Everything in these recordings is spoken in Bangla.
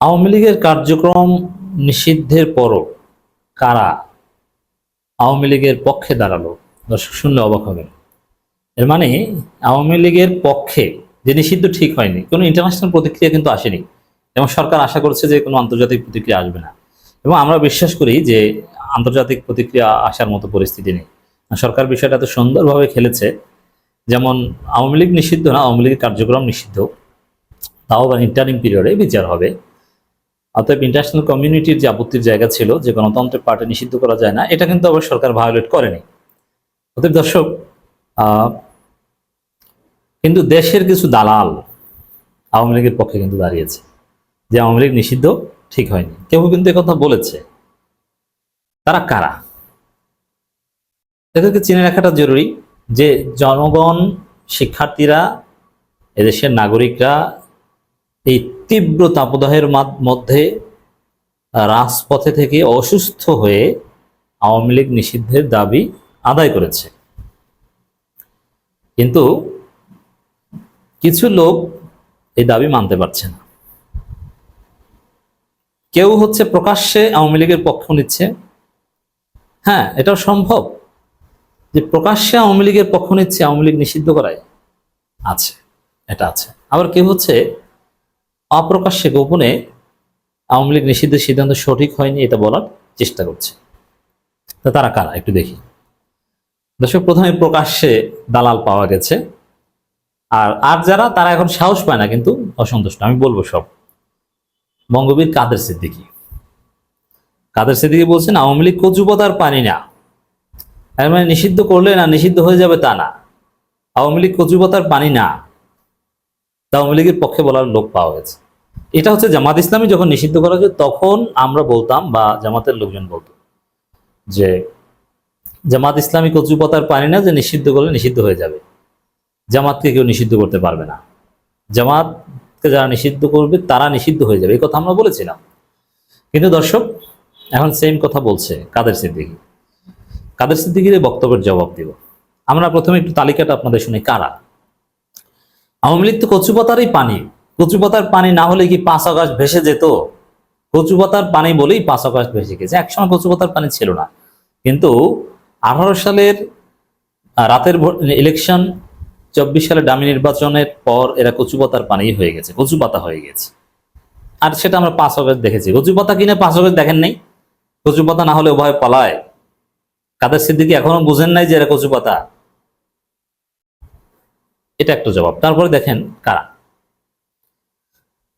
আওয়ামী লীগের কার্যক্রম নিষিদ্ধের পরও কারা আওয়ামী লীগের পক্ষে দাঁড়াল? দর্শক, শুনলে অবাক হবেন। এর মানে আওয়ামী লীগের পক্ষে যে নিষিদ্ধ ঠিক হয়নি, কোনো ইন্টারন্যাশনাল প্রতিক্রিয়া কিন্তু আসেনি। এবং সরকার আশা করছে যে কোনো আন্তর্জাতিক প্রতিক্রিয়া আসবে না। এবং আমরা বিশ্বাস করি যে আন্তর্জাতিক প্রতিক্রিয়া আসার মতো পরিস্থিতি নেই। সরকার বিষয়টা এত সুন্দরভাবে খেলেছে, যেমন আওয়ামী লীগ নিষিদ্ধ না, আওয়ামী লীগের কার্যক্রম নিষিদ্ধ। তাও বা ইন্টারিম পিরিয়ডে বিচার হবে। অতএব ইন্টারন্যাশনাল কমিউনিটির যে আপত্তির জায়গা ছিল, যে গণতন্ত্রের পার্টি নিষিদ্ধ করা যায় না, এটা কিন্তু আবার সরকার ভায়োলেট করেনি। অতএব দর্শক কিন্তু দেশের কিছু দালাল আওয়ামী লীগের পক্ষে কিন্তু দাঁড়িয়েছে, যে আওয়ামী লীগ নিষিদ্ধ ঠিক হয়নি। কেউ কিন্তু কথা বলেছে। তারা কারা? এদেরকে চিনে রাখাটা জরুরি যে জনগণ, শিক্ষার্থীরা, এদেশের নাগরিকরা এই তীব্র তাপদাহের মধ্যে রাজপথে থেকে অসুস্থ হয়ে আওয়ামী লীগ নিষিদ্ধের দাবি আদায় করেছে। কিন্তু কিছু লোক এই দাবি মানতে পারছে না। কেউ হচ্ছে প্রকাশ্যে আওয়ামী লীগের পক্ষ নিচ্ছে। হ্যাঁ এটাও সম্ভব যে প্রকাশ্যে আওয়ামী লীগের পক্ষ নিচ্ছে, আওয়ামী লীগ নিষিদ্ধ করায় আছে, এটা আছে। আবার কেউ হচ্ছে অপ্রকাশ্যে গোপনে আওয়ামী লীগ নিষিদ্ধের সিদ্ধান্ত সঠিক হয়নি এটা বলার চেষ্টা করছে। তা তারা কারা? একটু দেখি। দর্শক, প্রথমে প্রকাশ্যে দালাল পাওয়া গেছে। আর আর যারা, তারা এখন সাহস পায় না, কিন্তু অসন্তুষ্ট। আমি বলব সব। বঙ্গবীর কাদের সিদ্দিকী? কাদের সিদ্দিকী বলছেন, আওয়ামী লীগ কচুপতার পানি না। মানে নিষিদ্ধ করলে না, নিষিদ্ধ হয়ে যাবে তা না। আওয়ামী লীগ কচুপতার পানি না। আওয়ামী লীগের পক্ষে বলার লোক পাওয়া গেছে। এটা হচ্ছে জামাত ইসলামী যখন নিষিদ্ধ করা হয়েছে, তখন আমরা বলতাম বা জামাতের লোকজন বলতো যে জামাত ইসলামী কচুপতার পানি না যে নিষিদ্ধ করলে নিষিদ্ধ হয়ে যাবে। জামাতকে কেউ নিষিদ্ধ করতে পারবে না। জামাতকে যারা নিষিদ্ধ করবে, তারা নিষিদ্ধ হয়ে যাবে। এই কথা আমরা বলেছিলাম। কিন্তু দর্শক, এখন সেম কথা বলছে কাদের সিদ্দিকী। কাদের সিদ্দিকির বক্তব্যের জবাব দিব। আমরা প্রথমে একটু তালিকাটা আপনাদের শুনি, কারা? আওয়ামী লীগ তো কচুপাতারই পানি। কচুপাতার পানি না হলে কি পাঁচ আকাশ ভেসে যেত? কচুপাতার পানি বলেই পাঁচ আকাশ ভেসে গেছে। একসময় কচুপাতার পানি ছিল না। কিন্তু আঠারো সালের রাতের ইলেকশন চব্বিশ সালে ডামি নির্বাচনের পর এরা কচুপাতার পানি হয়ে গেছে, কচুপাতা হয়ে গেছে। আর সেটা আমরা পাঁচ অগস্ট দেখেছি। কচুপাতা কিনে পাঁচ অগস্ট দেখেন নাই? কচুপাতা না হলে উভয় পালায়। কাদের সিদ্দিকি এখনও বুঝেন নাই যে এরা কচুপাতা? এটা একটা জবাব। তারপরে দেখেন কারা।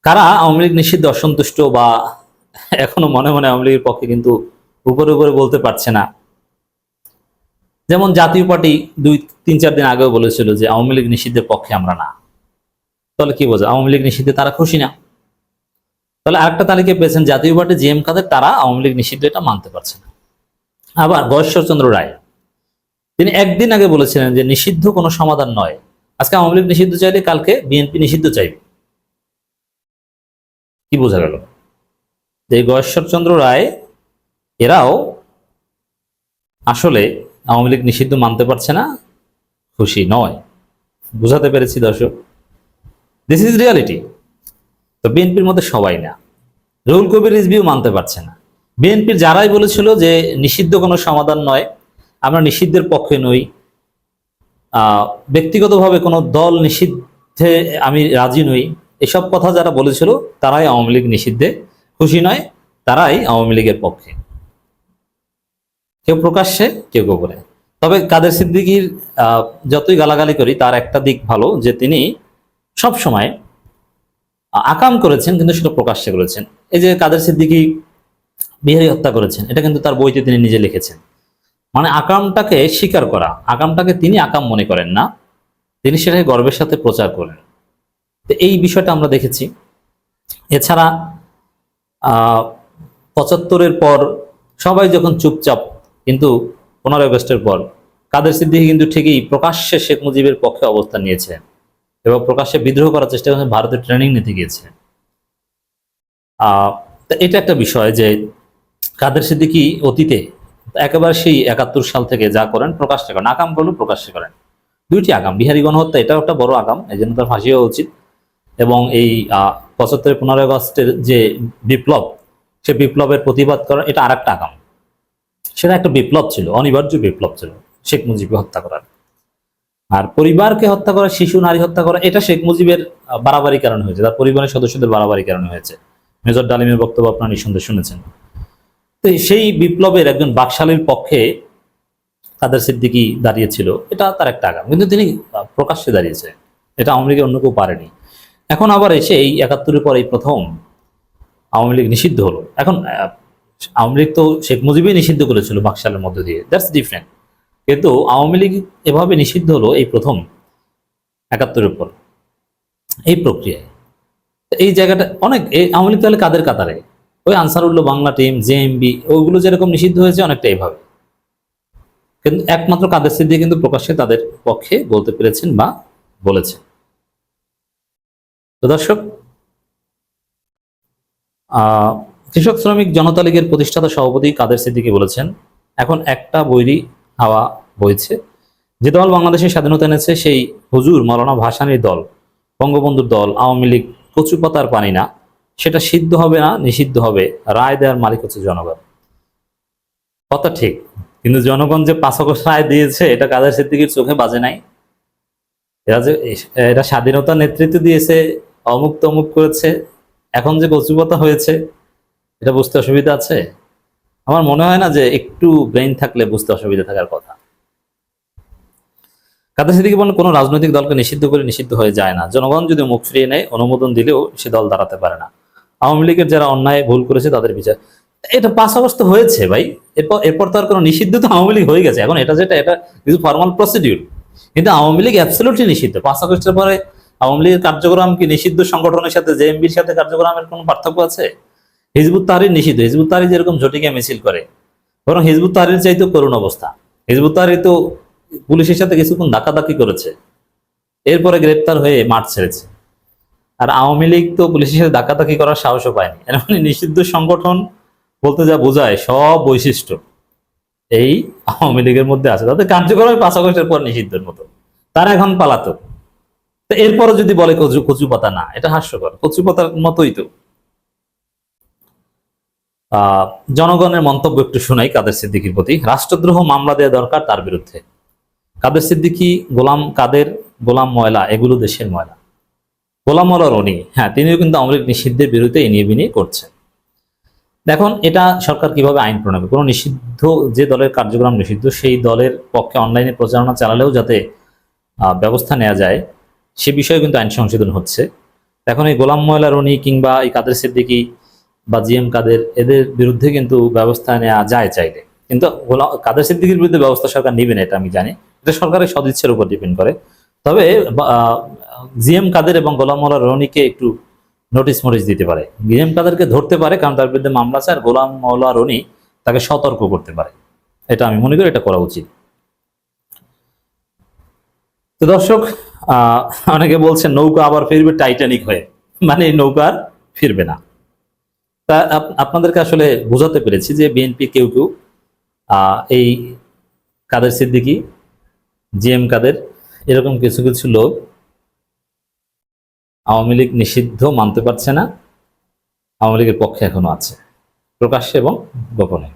কারা আওয়ামী লীগ নিষিদ্ধ, অসন্তুষ্ট বা এখনও মনে মনে আওয়ামী লীগের পক্ষে কিন্তু উপরে উপরে বলতে পারছে না। যেমন জাতীয় পার্টি দুই, তিন, চার দিন আগেও বলেছিল যে আওয়ামী লীগ নিষিদ্ধের পক্ষে আমরা না। তাহলে কি বোঝা? আওয়ামী লীগ নিষিদ্ধে তারা খুশি না। তাহলে আরেকটা তালিকা পেয়েছেন, জাতীয় পার্টি জি এম কাদের, তারা আওয়ামী লীগ নিষিদ্ধ এটা মানতে পারছে না। আবার গয়েশ্বরচন্দ্র রায়, তিনি একদিন আগে বলেছিলেন যে নিষিদ্ধ কোনো সমাধান নয়। আজকে আওয়ামী লীগ নিষিদ্ধ চাইলে কালকে বিএনপি নিষিদ্ধ চাইবে। কি বোঝা গেল? যে গয়েশ্বরচন্দ্র রায়, এরাও আসলে আওয়ামী লীগ নিষিদ্ধ মানতে পারছে না, খুশি নয়। বুঝাতে পেরেছি, দর্শক। দিস ইজ রিয়ালিটি তো বিএনপির মধ্যে সবাই না। রুল কবির রিজভিও মানতে পারছে না। বিএনপির যারাই বলেছিল যে নিষিদ্ধ কোনো সমাধান নয়, আমরা নিষিদ্ধের পক্ষে নই। ব্যক্তিগতভাবে কোনো দল নিষিদ্ধে আমি রাজি নই। এসব কথা যারা বলেছিল, তারাই আওয়ামী লীগ নিষিদ্ধে খুশি নয়, তারাই আওয়ামী লীগের পক্ষে। কেউ প্রকাশ্যে, কেউ গোপনে। তবে কাদের সিদ্দিকির যতই গালাগালি করি, তার একটা দিক ভালো, যে তিনি সব সময় আকাম করেছেন, কিন্তু সেটা প্রকাশ্যে করেছেন। এই যে কাদের সিদ্দিকি বিহারি হত্যা করেছেন, এটা কিন্তু তার বইতে তিনি নিজে লিখেছেন। মানে আকামটাকে স্বীকার করা। আকামটাকে তিনি আকাম মনে করেন না। তিনি সেটাকে গর্বের সাথে প্রচার করেন। তো এই বিষয়টা আমরা দেখেছি। এছাড়া পঁচাত্তরের পর সবাই যখন চুপচাপ, কিন্তু পনেরোই আগস্টের পর, কাদের সিদ্দিকি কিন্তু ঠিকই প্রকাশ্যে শেখ মুজিবের পক্ষে অবস্থান নিয়েছে এবং প্রকাশ্যে বিদ্রোহ করার চেষ্টা করেছেন ভারতের ট্রেনিং নিতে গিয়েছে। এটা একটা বিষয় যে, কাদের সিদ্দিকি অতীতে একেবারে সেই একাত্তর সাল থেকে যা করেন, প্রকাশ্যে করেন। আকাম করলেও প্রকাশ্যে করেন। দুইটি আগাম, বিহারি গণহত্যা, এটাও একটা বড় আগাম, এই জন্য তার ফাঁসি হওয়া উচিত। এবং এই পঁচাত্তরের পনেরোই আগস্টের যে বিপ্লব, সে বিপ্লবের প্রতিবাদ করা এটা আর একটা আগাম। সেটা একটা বিপ্লব ছিল, অনিবার্য বিপ্লব ছিল, শেখ মুজিবকে হত্যা করার। আর পরিবারকে হত্যা করা, শিশু, নারী হত্যা করা, এটা শেখ মুজিবের বাড়াবাড়ি কারণে হয়েছে। তার পরিবারের সদস্যদের বাড়াবাড়ি কারণে হয়েছে। মেজর ডালিমের বক্তব্য আপনার নিঃসন্দেহে শুনেছেন। তো সেই বিপ্লবের একজন বাকশালীর পক্ষে কাদের সিদ্দিকি দাঁড়িয়েছিল, এটা তার একটা আগাম। কিন্তু তিনি প্রকাশ্যে দাঁড়িয়েছে। এটা আওয়ামী লীগের অন্য কেউ পারেনি। এখন আবার এসে এই একাত্তরের পর এই প্রথম আওয়ামী লীগ নিষিদ্ধ হলো। এখন আওয়ামী লীগ তো শেখ মুজিবই নিষিদ্ধ করেছিল বাকশালের মধ্য দিয়ে। That's different. কিন্তু আওয়ামী লীগ এভাবে নিষিদ্ধ হলো এই প্রথম একাত্তরের পর এই প্রক্রিয়ায়। এই জায়গাটা অনেক, এই আওয়ামী লীগ তাহলে কাদের কাতারে? ওই আনসার আনসারুল্লাহ বাংলা টিম জেএমবি ওইগুলো যেরকম নিষিদ্ধ হয়েছে অনেকটা এইভাবে কিন্তু একমাত্র কাদের সিদ্ধি কিন্তু প্রকাশ্যে তাদের পক্ষে বলতে পেরেছেন বা বলেছেন। তো দর্শক কৃষক শ্রমিক জনতা লীগের প্রতিষ্ঠাতা সভাপতি কাদের সিদ্দিকী বলেছেন, এখন একটা বৈরী হাওয়া বইছে। যে দল বাংলাদেশের স্বাধীনতা এনেছে সেই হুজুর মৌলানা ভাসানির দল, বঙ্গবন্ধুর দল, আওয়ামী লীগ কচুপাতার পানি না। সেটা সিদ্ধ হবে না, নিষিদ্ধ হবে। রায় দেওয়ার মালিক হচ্ছে জনগণ। কথা ঠিক। কিন্তু জনগণ যে পাঁচকশ রায় দিয়েছে, এটা কাদের সিদ্দিকির চোখে বাজে নাই? এরা যে, এরা স্বাধীনতা নেতৃত্ব দিয়েছে, অমুক তমুক করেছে, এখন যে কচুপাতা হয়েছে, এটা বুঝতে অসুবিধা আছে? আমার মনে হয় না যে একটু ব্রেইন থাকলে বুঝতে অসুবিধা থাকার কথা। কাদের সিদ্দিকি বলেন, কোনো রাজনৈতিক দলকে নিষিদ্ধ করে নিষিদ্ধ হয়ে যায় না। জনগণ যদি মুখ ফিরিয়ে নেয়, অনুমোদন দিলেও সে দল দাঁড়াতে পারে না। আওয়ামী লীগের যারা অন্যায়, ভুল করেছে তাদের বিচার। এটা অবস্থা হয়েছে ভাই। এরপর এরপর তো আর কোনো নিষিদ্ধ তো আওয়ামী লীগ হয়ে গেছে। এখন এটা যেটা, এটা কিছু ফর্মাল প্রসিডিউর কিন্তু আওয়ামী লীগ অ্যাবসলিউটলি নিষিদ্ধ। পাঁচ আগস্টের পরে আওয়ামী লীগের কার্যক্রম কি নিষিদ্ধ? সংগঠনের সাথে জেএমবির সাথে কার্যক্রমের কোনো পার্থক্য আছে? হিজবুত তাহরির নিষিদ্ধ। হিজবুত তাহরির যেরকম ঝটিকা মিছিল করে, বরং হিজবুত তাহরির চাইতেও করুণ অবস্থা। হিজবুত তাহরির তো পুলিশের সাথে কিছুক্ষণ ধাক্কাধাক্কি করেছে। এরপরে গ্রেপ্তার হয়ে মাঠ ছেড়েছে। আর আওয়ামী লীগ তো পুলিশের সাথে ধাক্কাধাক্কি করার সাহসও পায়নি। এর মানে নিষিদ্ধ সংগঠন বলতে যা বোঝায় সব বৈশিষ্ট্য এই আওয়ামী লীগের মধ্যে আছে। তাদের কার্যক্রমে পাঁচ আগস্টের পর নিষিদ্ধের মতো। তারা এখন পালাতক তো এরপরও যদি বলে কচু কচু পাতা না, এটা হাস্যকর। কচু পাতার মতোই তো। জনগণের মন্তব্য একটু শোনাই কাদের সিদ্দিকির প্রতি। রাষ্ট্রদ্রোহ মামলা দেওয়া দরকার তার বিরুদ্ধে। কাদের সিদ্দিকি, গোলাম কাদের, গোলাম ময়লা, এগুলো দেশের ময়লা। গোলাম ময়লা রনি হ্যাঁ তিনিও কিন্তু আওয়ামী লীগ নিষিদ্ধের বিরুদ্ধে এনিয়ে বিনিয়ে করছেন। দেখুন, এটা সরকার কীভাবে আইন প্রণয়ন? কোনো নিষিদ্ধ যে দলের কার্যক্রম নিষিদ্ধ, সেই দলের পক্ষে অনলাইনে প্রচারণা চালালেও যাতে ব্যবস্থা নেওয়া যায়, সে বিষয়ে কিন্তু আইন সংশোধন হচ্ছে। এখন এই গোলাম ময়লা রনি কিংবা এই কাদের সিদ্দিকি বা জিএম কাদের, এদের বিরুদ্ধে কিন্তু ব্যবস্থা নেওয়া যায় চাইলে। কিন্তু গোলাম- কাদের সিদ্দিকির বিরুদ্ধে ব্যবস্থা সরকার নেবে না, এটা আমি জানি। এটা সরকারের সদিচ্ছের উপর ডিপেন্ড করে। তবে জিএম কাদের এবং গোলাম মৌলা রনিকে একটু নোটিশ মোটিস দিতে পারে। জিএম কাদেরকে ধরতে পারে, কারণ তার বিরুদ্ধে মামলা আছে, আর গোলাম মৌলা রনি তাকে সতর্ক করতে পারে। এটা আমি মনে করি, এটা করা উচিত। তো দর্শক অনেকে বলছেন নৌকা আবার ফিরবে টাইটানিক হয়ে। মানে নৌকা আর ফিরবে না। তা আপ- আপনাদেরকে আসলে বোঝাতে পেরেছি যে বিএনপি কেউ কেউ এই কাদের সিদ্দিকি, জিএম কাদের, এরকম কিছু কিছু লোক আওয়ামী লীগ নিষিদ্ধ মানতে পারছে না আওয়ামী লীগের পক্ষে এখনও আছে প্রকাশ্যে এবং গোপনে।